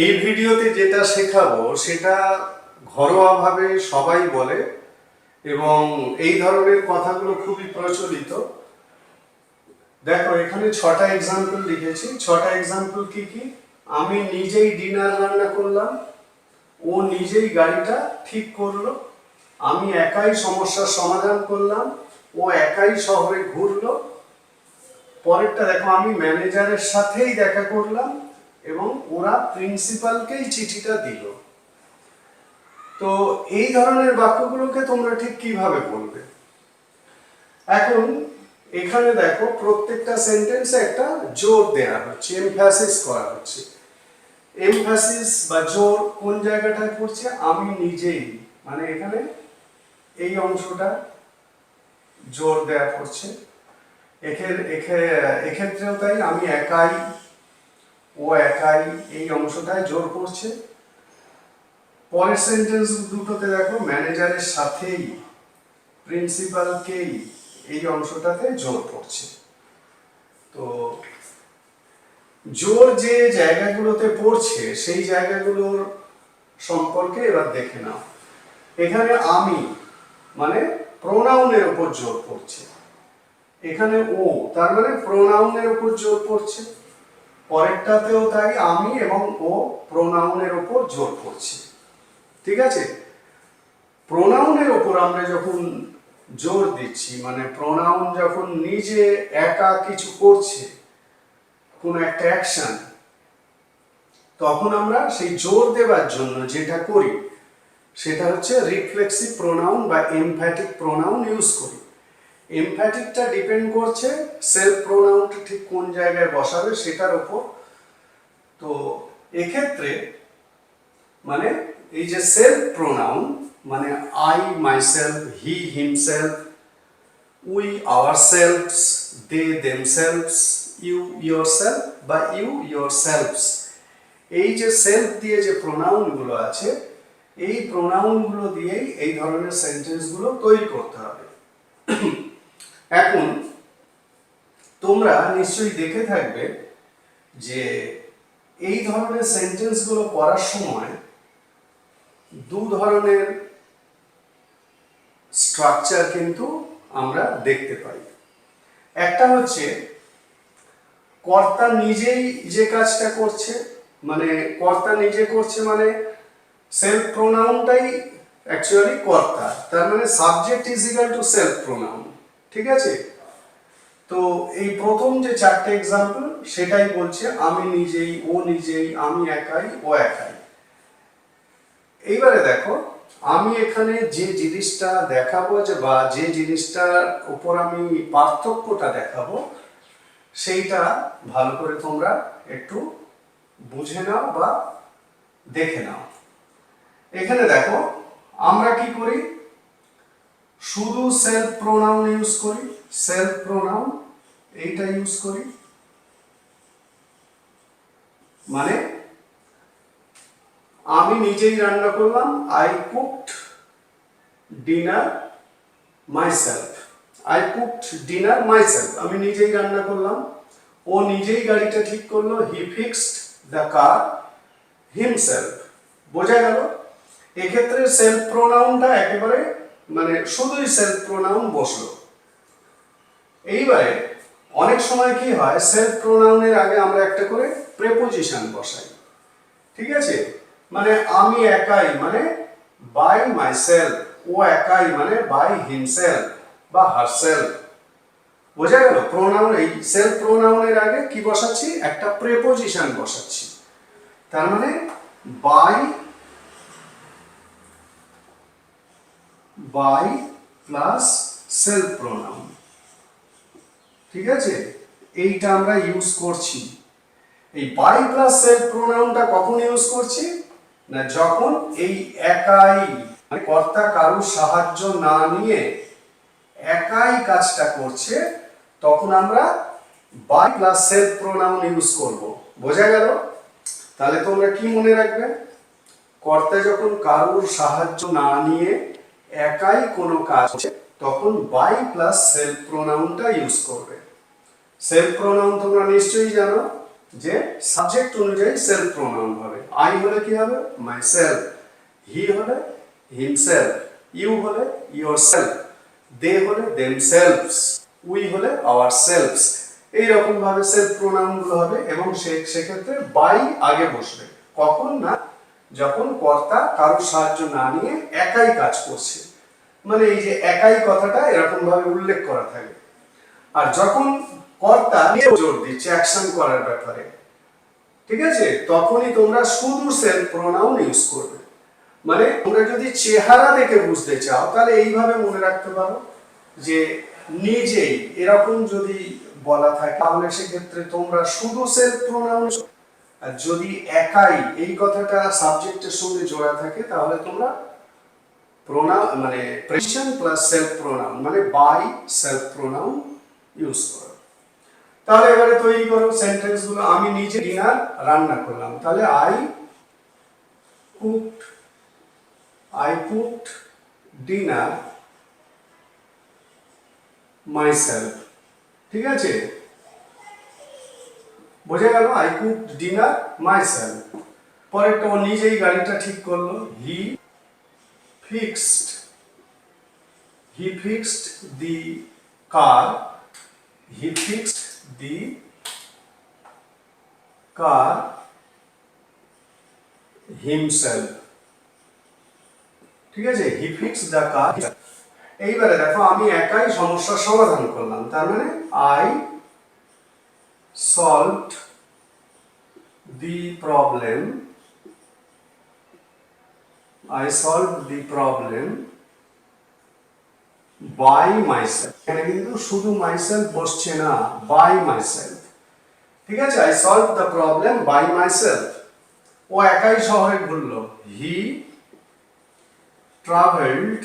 এই ভিডিওতে যেটা শেখাবো সেটা ঘরোয়াভাবে সবাই বলে এবং এই ধরনের কথাগুলো খুবই প্রচলিত। দেখো, এখানে ছটা এক্সাম্পল লিখেছি। ছটা এক্সাম্পল কি কি? আমি নিজেই ডিনার রান্না করলাম, ও নিজেই গাড়িটা ঠিক করল, আমি একাই সমস্যার সমাধান করলাম, ও একাই শহরে ঘুরলো। পরেরটা দেখো, আমি ম্যানেজারের সাথেই দেখা করলাম এবং ওরা প্রিন্সিপালকেই চিঠিটা দিল। তো এই ধরনের বাক্যগুলোকে তোমরা ঠিক কীভাবে বলবে? এখন এখানে দেখো, প্রত্যেকটা সেন্টেন্সে একটা জোর দেয়া হচ্ছে এমফ্যাসিস করা হচ্ছে। এমফ্যাসিস বা জোর কোন জায়গাটায় পড়ছে? আমি নিজেই মানে এখানে এই অংশটা জোর দেয়া পড়ছে। এক্ষেত্রেও তাই, আমি একাই ও একাই এই অংশটায় জোর পড়ছে পরের সেন্টেন্স দুটোতে দেখো ম্যানেজারের সাথেই প্রিন্সিপালকেই এই অংশটাতে জোর পড়ছে তো জোর যে জায়গাগুলোতে পড়ছে, সেই জায়গাগুলোর সম্পর্কে এবার দেখে নাও। এখানে আমি মানে প্রোনাউনের উপর জোর পড়ছে এখানে ও, তার মানে প্রোনাউনের উপর জোর পড়ছে পরেরটাতেও তাই আমি এবং ও প্রোনাউনের ওপর জোর পড়ছে ঠিক আছে? প্রোনাউনের ওপর আমরা যখন জোর দিচ্ছি মানে প্রোনাউন যখন নিজে একা কিছু করছে, কোনো একটা অ্যাকশন, তখন আমরা সেই জোর দেওয়ার জন্য যেটা করি, সেটা হচ্ছে রিফ্লেক্সিভ প্রোনাউন বা এমফ্যাটিক প্রোনাউন ইউজ করি। এমফ্যাটিকটা ডিপেন্ড করছে সেলফ প্রোনাউনটা ঠিক কোন জায়গায় বসাবে সেটার ওপর তো এক্ষেত্রে মানে এই যে সেলফ প্রোনাউন মানে I myself he himself we our selves they themselves you your self বা ইউ ইয়োর সেলফস এই যে সেলফ দিয়ে যে প্রোনাউনগুলো আছে, এই প্রোনাউনগুলো দিয়েই এই ধরনের সেন্টেন্সগুলো তৈরি করতে হবে। এখন তোমরা নিশ্চয়ই দেখে থাকবে যে এই ধরনের সেন্টেন্সগুলো পড়ার সময় দু ধরনের স্ট্রাকচার কিন্তু আমরা দেখতে পাই। একটা হচ্ছে কর্তা নিজেই যে কাজটা করছে মানে কর্তা নিজে করছে মানে সেলফ প্রোনাউনটাই অ্যাকচুয়ালি কর্তা, তার মানে subject is equal to self pronoun ঠিক আছে? তো এই প্রথম যে চারটে এক্সাম্পল সেটাই বলছে, আমি নিজেই, ও নিজেই, আমি একাই, ও একাই। এইবারে দেখো, আমি এখানে যে জিনিসটা দেখাবো যে বা যে জিনিসটার উপর আমি পার্থক্যটা দেখাবো, সেইটা ভালো করে তোমরা একটু বুঝে নাও বা দেখে নাও। এখানে দেখো, আমরা কি করি? শুধু সেলফ প্রোনাউন ইউজ করি সেলফ প্রোনাউন এইটা ইউজ করি। মানে আমি নিজেই রান্না করলাম I cooked dinner myself I cooked dinner myself আমি নিজেই রান্না করলাম। ও নিজেই গাড়িটা ঠিক করল। He fixed the car himself বোঝা গেল? এক্ষেত্রে সেলফ প্রোনাউনটা একেবারে মানে শুধুই সেলফ প্রোনাউন বসল। এইবারে অনেক সময় কি হয় সেলফ প্রোনাউনের আগে আমরা একটা করে প্রেপোজিশন বসাই। ঠিক আছে? মানে আমি একাই মানে বাই মাইসেলফ ও একাই মানে বাই হিমসেলফ বা হারসেলফ বোঝা গেল? প্রোনাউন এই সেলফ প্রোনাউনের আগে কি বসাচ্ছি? একটা প্রেপোজিশন বসাচ্ছি। তার মানে by by plus self pronoun ঠিক আছে? এইটা আমরা ইউজ করছি। এই বাই প্লাস সেলফ প্রোনাউনটা কখন ইউজ করছি? না যখন এই একাই মানে কর্তা কারুর সাহায্য না নিয়ে একাই কাজটা করছে, তখন আমরা by plus self pronoun use করব। বোঝা গেল? তাহলে তোমরা কি মনে রাখবে? কর্তা যখন কারুর সাহায্য না নিয়ে একাই কোনো কাজ করছে, তখন বাই প্লাস সেলফ প্রোনাউনটা ইউজ করবে। সেলফ প্রোনাউন তোমরা নিশ্চয়ই জানো যে সাবজেক্ট অনুযায়ী সেলফ প্রোনাউন হবে। আই হলে কি হবে? মাই সেলফ হি হলে হিমসেলফ ইউ হলে ইয়োর সেলফ দে হলে দেম সেলফস উই হলে আওয়ার সেলফস এইরকম ভাবে সেলফ প্রোনাউনগুলো হবে এবং সেক্ষেত্রে বাই আগে বসবে। কখন না যখন কর্তা কারোর সাহায্য না নিয়ে একাই কাজ করছে মানে এই যে একাই কথাটা এরকম ভাবে উল্লেখ করা থাকে। আর যখন কর্তা জোর দিচ্ছে অ্যাকশন করার ব্যাপারে, ঠিক আছে? তখনই তোমরা শুধু সেলফ প্রোনাউন ইউজ করবে। মানে তোমরা যদি চেহারা দেখে বুঝতে চাও, তাহলে এইভাবে মনে রাখতে পারো যে নিজেই এরকম যদি বলা থাকে, তাহলে সেক্ষেত্রে তোমরা শুধু সেলফ প্রোনাউন যদি একাই এই কথাটা সাবজেক্টের সঙ্গে জোড়া থাকে, তাহলে তোমরা প্রোনাউন মানে প্রেশন প্লাস সেলফ প্রোনাউন মানে বাই সেলফ প্রোনাউন ইউজ করো। তাহলে এবারে তৈরি করো সেন্টেন্সগুলো। আমি নিজে ডিনার রান্না করলাম। তাহলে I cooked I cooked dinner myself ঠিক আছে? বোঝা গেল আই কুকড ডিনার মাইসেলফ পরেরটা ও নিজেই গাড়িটা ঠিক করল। He fixed he fixed the car he fixed the car himself. ঠিক আছে? হি ফিক্স দ্য কার এইবারে দেখো, আমি একাই সমস্যার সমাধান করলাম। তার মানে I solved the problem I solve the problem by myself এখানে কিন্তু শুধু মাইসেলফ বসছে না বাই মাইসেলফ ঠিক আছে? I solve the problem by myself ও একাই শহরে ঘুরলো। He travelled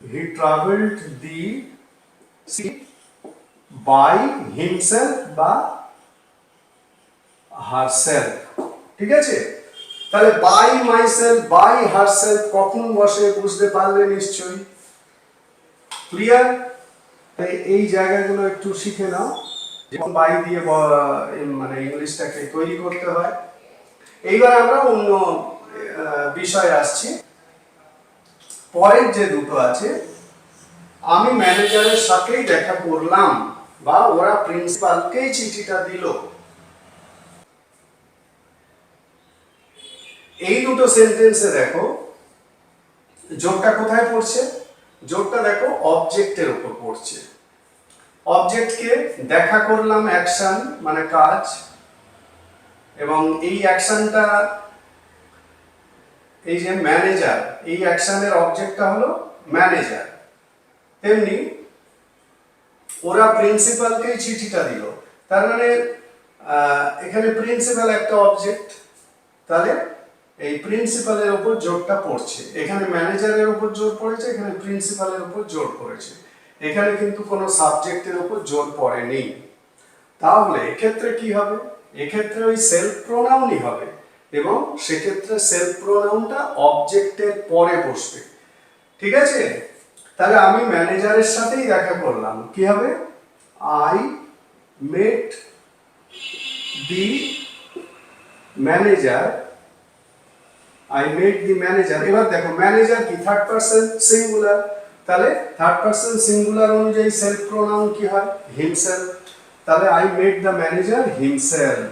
he travelled the by himself বা হারসেলফ ঠিক আছে? তাহলে বাই মাইসেলফ বাই হারসেলফ কখন বসে বুঝতে পারলে নিশ্চয়ই? ক্লিয়ার এই জায়গাগুলো একটু শিখে নাও। যেমন বাই দিয়ে মানে ইংলিশটাকে তৈরি করতে হয়। এইবার আমরা অন্য বিষয়ে আসছি। পরের যে দুটো আছে, আমি ম্যানেজারের সাথেই দেখা করলাম। বা ওরা প্রিন্সিপালকেই চিঠিটা দিল। এই দুটো সেন্টেন্সে দেখো, জোরটা কোথায় পড়ছে? জোরটা দেখো অবজেক্টের উপর পড়ছে। অবজেক্টকে দেখা করলাম অ্যাকশন মানে কাজ, এবং এই অ্যাকশনটা এই যে ম্যানেজার এই অ্যাকশনের অবজেক্টটা হলো ম্যানেজার তেমনি ওরা প্রিন্সিপালকেই চিঠিটা দিল। তার মানে এখানে প্রিন্সিপাল একটা অবজেক্ট তাহলে এই প্রিন্সিপালের উপর জোরটা পড়ছে। এখানে ম্যানেজারের উপর জোর পড়েছে, এখানে প্রিন্সিপালের উপর জোর পড়েছে। এখানে কিন্তু কোনো সাবজেক্টের উপর জোর পড়েনি। তাহলে এক্ষেত্রে কি হবে? এক্ষেত্রে ওই সেলফ প্রোনাউনই হবে এবং সেক্ষেত্রে সেলফ প্রোনাউনটা অবজেক্টের পরে বসবে। ঠিক আছে? তাহলে আমি ম্যানেজারের সাথেই দেখা করলাম। কি হবে? I met the manager I met the manager এবার দেখো ম্যানেজার কি? থার্ড পারসন সিঙ্গুলার তাহলে থার্ড পারসন সিঙ্গুলার অনুযায়ী সেলফ প্রোনাউন কি হয়? হিমসেলফ তাহলে I met the manager himself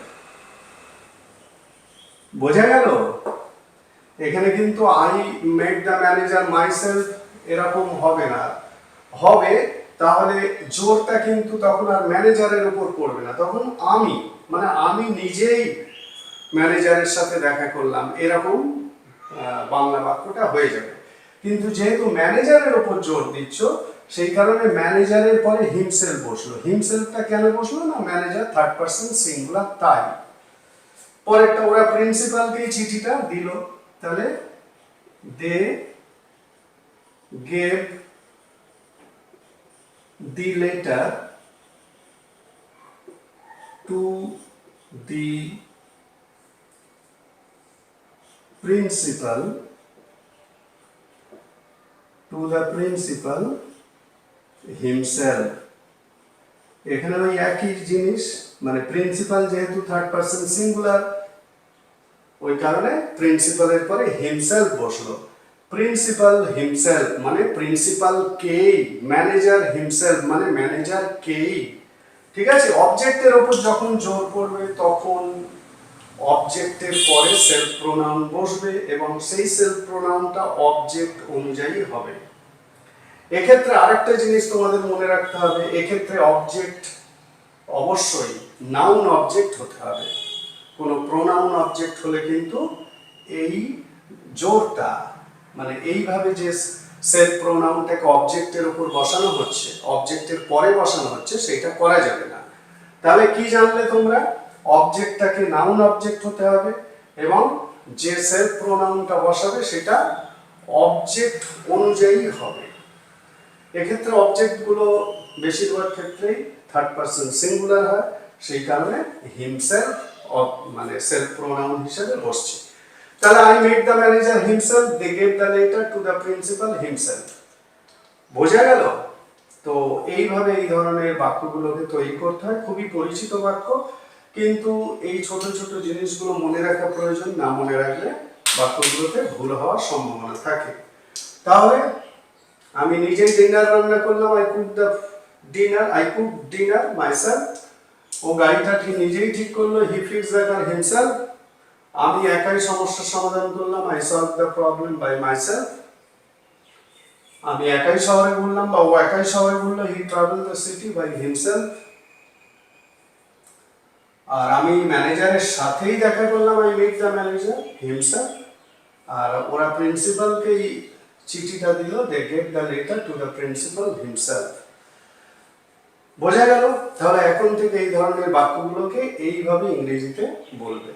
বোঝা গেল? এখানে কিন্তু I met the manager myself এরকম হবে না। হবে, তাহলে জোরটা কিন্তু তখন আর ম্যানেজারের উপর পড়বে না। তখন আমি মানে আমি নিজেই ম্যানেজারের সাথে দেখা করলাম, এরকম বাংলা বাক্যটা হয়ে যাবে। কিন্তু যেহেতু ম্যানেজারের উপর জোর দিচ্ছ, সেই কারণে ম্যানেজারের পরে হিমসেল বসল। হিমসেলটা কেন বসল না? ম্যানেজার থার্ড পার্সন সিঙ্গুলার তাই। পরেরটা ওরা প্রিন্সিপালকেই চিঠিটা দিল। তাহলে they gave the letter to the principal, to the principal himself. এখানে ওই একই জিনিস মানে প্রিন্সিপাল যেহেতু থার্ড পার্সন সিঙ্গুলার ওই কারণে প্রিন্সিপালের পরে হিমসেলফ বসল। প্রিন্সিপাল হিমসেলফ মানে প্রিন্সিপাল কেই ম্যানেজার হিমসেলফ মানে ম্যানেজার কেই ঠিক আছে? অবজেক্টের ওপর যখন জোর পড়বে তখন অবজেক্টের পরে সেলফ প্রোনাউন বসবে এবং সেই সেলফ প্রোনাউনটা অবজেক্ট অনুযায়ী হবে। এক্ষেত্রে আরেকটা জিনিস তোমাদের মনে রাখতে হবে, এক্ষেত্রে অবজেক্ট অবশ্যই নাউন অবজেক্ট হতে হবে। কোনো প্রোনাউন অবজেক্ট হলে কিন্তু এই জোরটা মানে এইভাবে যে সেলফ প্রোনাউনটাকে অবজেক্টের উপর বসানো হচ্ছে অবজেক্টের পরে বসানো হচ্ছে, সেটা করা যাবে না। তাহলে কি জানলে তোমরা? অবজেক্টটাকে নাউন অবজেক্ট হতে হবে এবং যে সেলফ প্রোনাউনটা বসাবে, সেটা অবজেক্ট অনুযায়ী হবে। এক্ষেত্রে অবজেক্টগুলো বেশিরভাগ ক্ষেত্রেই থার্ড পার্সন সিঙ্গুলার হয়, সেই কারণে হিমসেলফ মানে সেলফ প্রোনাউন হিসেবে বসছে। তাহলে I made the manager himself they gave the letter to the principal himself বোঝা গেল? তো এইভাবে এই ধরনের বাক্যগুলোকে তৈরি করতে হয়, খুবই পরিচিত বাক্য, কিন্তু এই ছোট ছোট জিনিসগুলো মনে রাখা প্রয়োজন, না মনে রাখলে বাক্যগুলোতে ভুল হওয়ার সম্ভাবনা থাকে। তাহলে আমি নিজেই ডিনার রান্না করলাম I cook the dinner I cook dinner myself ও গাড়িটা ঠিক নিজেই ঠিক করল he fix the car himself আমি একাই সমস্যার সমাধান করলাম I solve the problem by myself আমি একাই শহরে ঘুরলাম বা ও একাই শহরে ঘুরলো he travel the city by himself আর আমি ম্যানেজারের সাথেই দেখা করলাম I met the manager himself আর ওরা প্রিন্সিপালকেই চিঠিটা দিল they get the letter to the principal himself বোঝা গেল, তাহলে এখন থেকে এই ধরনের বাক্যগুলোকে এইভাবে ইংরেজিতে বলবে।